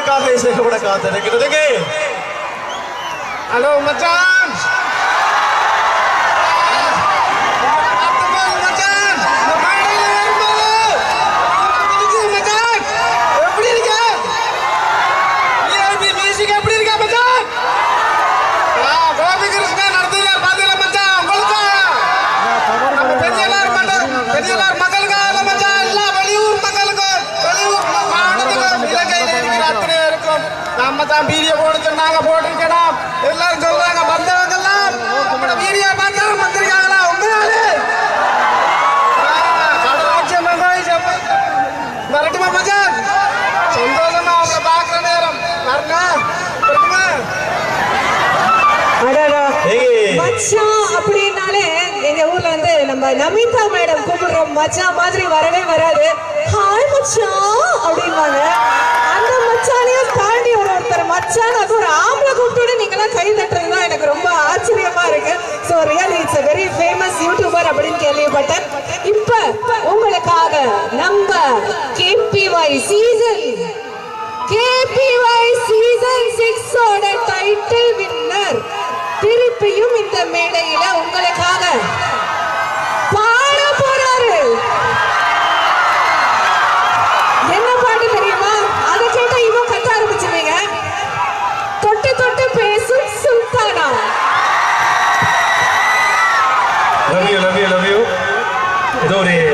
உங்களுக்காக இசைக்கப்பட காத்திருக்கிறதுங்க ஹலோ மச்சான். நம்ம தான் வீடியோ போட சொன்னாங்க போட்டிருக்கணும் எல்லாரும் சொல்றாங்க வந்தவங்க எல்லாம் நம்மளோட வீடியோ பார்த்தா வந்திருக்காங்களா? செம்ம- வரட்டுமா மச்சான்? சந்தோஷமா அவங்கள பார்க்குற நேரம். வரணும்? வரட்டுமா. மச்சான் அப்படின்னாலே எங்க ஊர்ல வந்து நம்ம நமிதா மேடம் கூப்பிடுறோம். மச்சான் மாதிரி வரவே வராது. ஹாய் மச்சான் அப்படின்வாங்க மச்சான் அது ஒரு ஆம்பளை கூப்பிட்டு நீங்களாம் கை தட்டுறது தான் எனக்கு ரொம்ப ஆச்சரியமா இருக்கு. So really it's a very famous YouTuber அப்படின்னு கேள்விப்பட்டேன். இப்ப உங்களுக்காக நம்ம KPY season KPY season சிக்ஸோட title love you, love you, love you. ஏதோ